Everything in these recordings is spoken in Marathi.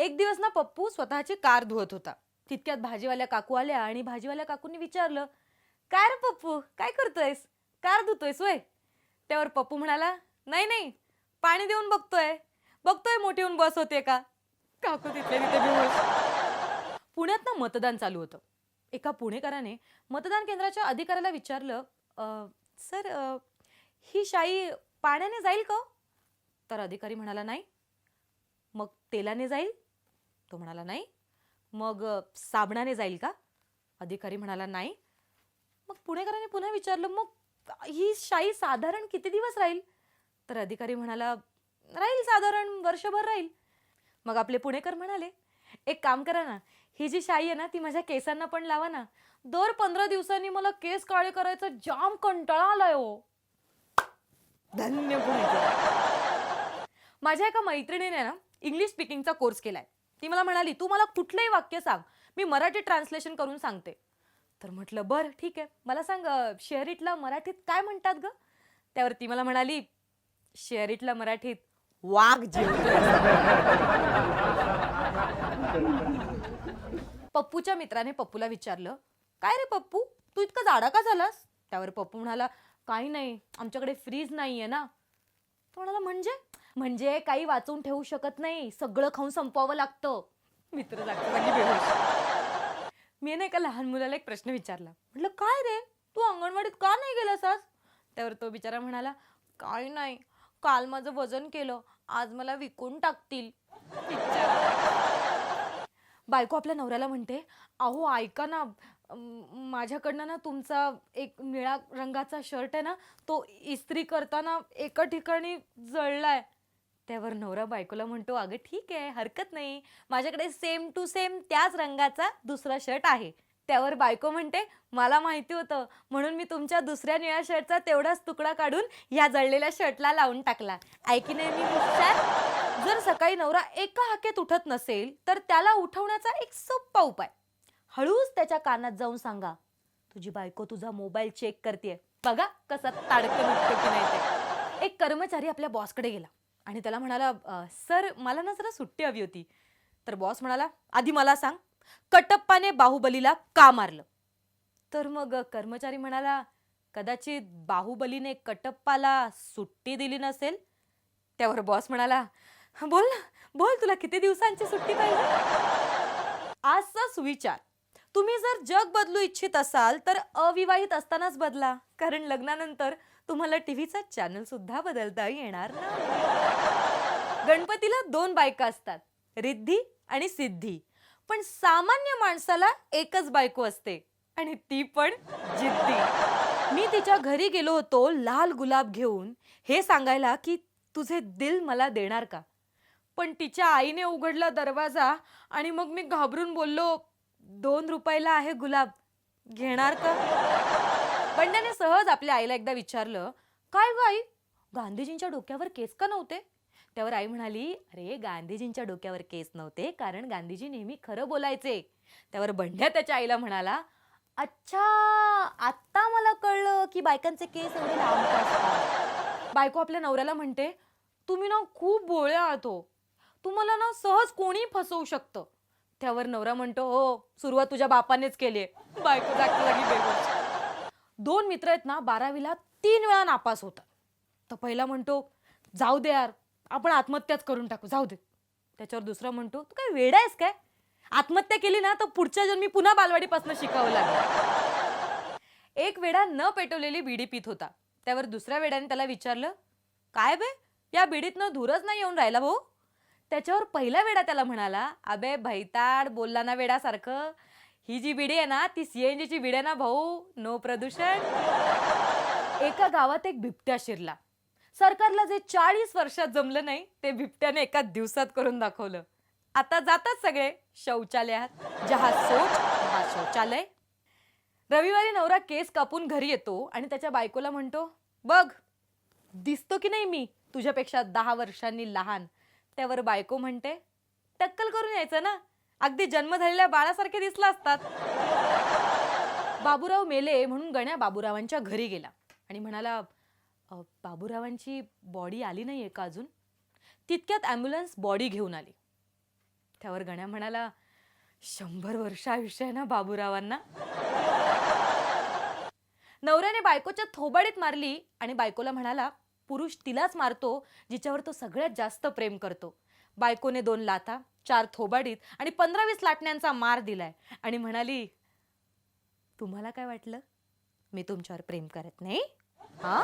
एक दिवस ना पप्पू स्वतःची कार धुवत होता. तितक्यात भाजीवाल्या काकू आल्या आणि भाजीवाल्या काकूंनी विचारलं काय रे पप्पू काय करतोयस? कार धुतोयस वय? त्यावर पप्पू म्हणाला नाही नाही पाणी देऊन बघतोय. बघतोय मोठी होऊन बस होते का? काकू तिथले तिथे पुण्यात ना मतदान चालू होतं. एका पुणेकराने मतदान केंद्राच्या अधिकाऱ्याला विचारलं सर आ, ही शाई पाण्याने जाईल का हो? तर अधिकारी म्हणाला नाही. मग तेलाने जाईल? तो म्हणाला नाही. मग साबणाने जाईल का? अधिकारी म्हणाला नाही. मग पुणेकरांनी पुन्हा विचारलं मग ही शाई साधारण किती दिवस राहील? तर अधिकारी म्हणाला राहील साधारण वर्षभर राहील. मग आपले पुणेकर म्हणाले एक काम करा ना ही जी शाई आहे ना ती माझ्या केसांना पण लावा ना. दर पंधरा दिवसांनी मला केस काळे करायचा जाम कंटाळा आलाय हो. धन्य पुणेकर. माझ्या एका मैत्रिणीने ना इंग्लिश स्पीकिंगचा कोर्स केलाय. ती मला म्हणाली तू मला कुठलंही वाक्य सांग मी मराठी ट्रान्सलेशन करून सांगते. तर म्हटलं बरं ठीक आहे. मला सांग शेअरिटला मराठीत काय म्हणतात ग? त्यावर ती मला म्हणाली शेअरिटला मराठीत वाघ पप्पूच्या मित्राने पप्पूला विचारलं काय रे पप्पू? तू इतका जाडा का झालास? त्यावर पप्पू म्हणाला काही नाही. आमच्याकडे फ्रीज नाहीये ना. तो म्हणाला म्हणजे? म्हणजे काही वाचून ठेवू शकत नाही. सगळं खाऊन संपवावं लागतं. मित्र म्हणजे मी नाही का लहान मुलाला एक प्रश्न विचारला. म्हटलं काय रे? तू अंगणवाडीत का नाही गेलास आज त्यावर तो बिचारा म्हणाला काय नाही. काल माझं वजन केलं. आज मला विकून टाकतील. बायको आपल्या नवऱ्याला म्हणते अहो ऐका ना. माझ्याकडनं ना तुमचा एक निळा रंगाचा शर्ट आहे ना तो इस्त्री करताना एका ठिकाणी जळलाय. त्यावर नवरा बायकोला म्हणतो अगं ठीक आहे हरकत नाही. माझ्याकडे सेम टू सेम त्याच रंगाचा दुसरा शर्ट आहे. त्यावर बायको म्हणते मला माहिती होतं. म्हणून मी तुमच्या दुसऱ्या निळ्या शर्टचा तेवढाच तुकडा काढून ह्या जळलेल्या शर्टला लावून टाकला. ऐकी नाही मी उपचार जर सकाळी नवरा एका हाकेत उठत नसेल तर त्याला उठवण्याचा एक सोपा उपाय. हळूच त्याच्या कानात जाऊन सांगा तुझी बायको तुझा मोबाईल चेक करते बघा कसा ताडकन उठतो की नाही ते. एक कर्मचारी आपल्या बॉसकडे गेला. आणि त्याला म्हणाला सर मला ना जरा सुट्टी हवी होती. तर बॉस म्हणाला आधी मला सांग. कटप्पाने बाहुबलीला का मारलं? तर मग कर्मचारी म्हणाला कदाचित बाहुबलीने कटप्पाला सुट्टी दिली नसेल? त्यावर बॉस म्हणाला बोल ना बोल तुला किती दिवसांची सुट्टी पाहिजे? आजचा सुविचार तुम्ही जर जग बदलू इच्छित असाल तर अविवाहित असतानाच बदला. कारण लग्नानंतर तुम्हाला टीव्हीचा चॅनल सुद्धा बदलता येणार ना? गणपतीला दोन बायका असतात रिद्धी आणि सिद्धी. पण सामान्य माणसाला एकच बायको असते आणि ती पण जिद्दी. मी तिच्या घरी गेलो होतो लाल गुलाब घेऊन. हे सांगायला की तुझे दिल मला देणार का? पण तिच्या आईने उघडला दरवाजा आणि मग मी घाबरून बोललो दोन रुपयाला आहे गुलाब घेणार का? पंड्याने सहज आपल्या आईला एकदा विचारलं काय ग आई? गांधीजींच्या डोक्यावर केस का नव्हते? त्यावर आई म्हणाली अरे गांधीजींच्या डोक्यावर केस नव्हते कारण गांधीजी नेहमी खरं बोलायचे. त्यावर बंड्या त्याच्या आईला म्हणाला अच्छा आत्ता मला कळलं की बायकांचे केस एवढे लांब असतात." बायको आपल्या नवऱ्याला म्हणते तुम्ही ना खूप भोळे आहात हो. तुम्हाला ना सहज कोणी फसवू शकतं. त्यावर नवरा म्हणतो हो सुरुवात तुझ्या बापानेच केली बायको जागच्या जागी दोन मित्र आहेत ना बारावीला तीन वेळा नापास होतात. तर पहिला म्हणतो जाऊ दे यार आपण आत्महत्याच करून टाकू जाऊ दे. त्याच्यावर दुसरा म्हणतो तू काय वेडा आहेस काय? आत्महत्या केली ना तर पुढच्या जन्मी पुन्हा बालवाडीपासून शिकावं लागेल. एक वेडा न पेटवलेली बिडी पित होता. त्यावर दुसऱ्या वेड्याने त्याला विचारलं काय बे या बिडीतनं धूरच नाही येऊन राहिला भाऊ? त्याच्यावर पहिला वेडा त्याला म्हणाला अबे भैताड बोलला ना वेडासारखं. ही जी बिडी आहे ना ती सीएनजीची बिडी आहे ना भाऊ. नो प्रदूषण. एका गावात एक बिबट्या शिरला. सरकारला जे चाळीस वर्षात जमलं नाही ते बिबट्याने एका दिवसात करून दाखवलं. आता जातात सगळे शौचालयात. जहा सोच हा शौचालय. रविवारी नवरा केस कापून घरी येतो आणि त्याच्या बायकोला म्हणतो बघ दिसतो की नाही मी तुझ्यापेक्षा दहा वर्षांनी लहान. त्यावर बायको म्हणते टक्कल करून यायचं ना. अगदी जन्म झालेल्या बाळासारखे दिसला असतात. बाबूराव मेले म्हणून गण्या बाबूरावांच्या घरी गेला. आणि म्हणाला "अ, बाबूरावांची बॉडी आली नाही आहे का अजून? तितक्यात ॲम्ब्युलन्स बॉडी घेऊन आली. त्यावर गण्या म्हणाला शंभर वर्ष आयुष्य आहे ना बाबूरावांना. नवऱ्याने बायकोच्या थोबाडीत मारली आणि बायकोला म्हणाला पुरुष तिलाच मारतो जिच्यावर तो सगळ्यात जास्त प्रेम करतो. बायकोने दोन लाथा चार थोबाडीत आणि पंधरा वीस लाटण्यांचा मार दिलाय. आणि म्हणाली तुम्हाला काय वाटलं? मी तुमच्यावर प्रेम करत नाही. हा?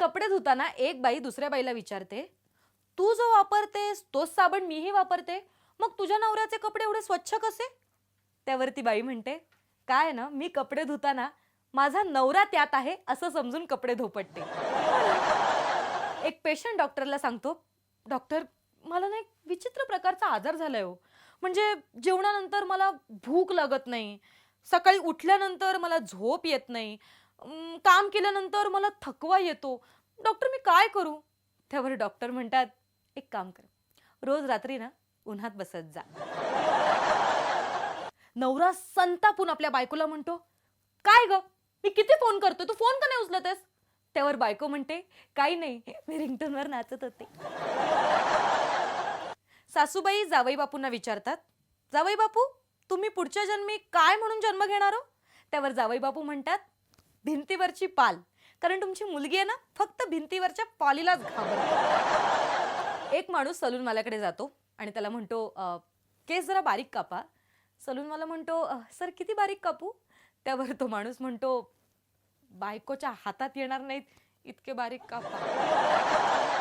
कपडे धुताना एक बाई दुसऱ्या बाईला विचारते तू जो वापरतेस तोच साबण मीही वापरते? मग तुझ्या नवऱ्याचे कपडे एवढे स्वच्छ कसे? त्यावरती बाई म्हणते काय ना मी कपडे धुताना माझा नवरा त्यात आहे असं समजून कपडे धोपटते. एक पेशंट डॉक्टरला सांगतो डॉक्टर मला ना एक विचित्र प्रकारचा आजार झालाय हो. म्हणजे जेवणानंतर मला भूक लागत नाही. सकाळी उठल्यानंतर मला झोप येत नाही. अं, काम केल्यानंतर मला थकवा येतो. डॉक्टर मी काय करू? त्यावर डॉक्टर म्हणतात एक काम कर. रोज रात्री ना उन्हात बसत जा. नवरा संतापून आपल्या बायकोला म्हणतो काय ग? मी किती फोन करतो तू फोन का नाही उचलतेस? त्यावर बायको म्हणते काही नाही. मी रिंगटोनवर नाचत होते. सासूबाई जावई बापूंना विचारतात जावई बापू तुम्ही पुढच्या जन्मी काय म्हणून जन्म घेणार हो? त्यावर जावई बापू म्हणतात भिंतीवरची पाल. कारण तुमची मुलगी आहे ना फक्त भिंतीवरच्या पालीलाच घाबरते. एक माणूस सलूनवाल्याकडे जातो आणि त्याला म्हणतो केस जरा बारीक कापा. सलूनवाला म्हणतो सर किती बारीक कापू? त्यावर तो माणूस म्हणतो बायकोच्या हातात येणार नाहीत इतके बारीक कापा.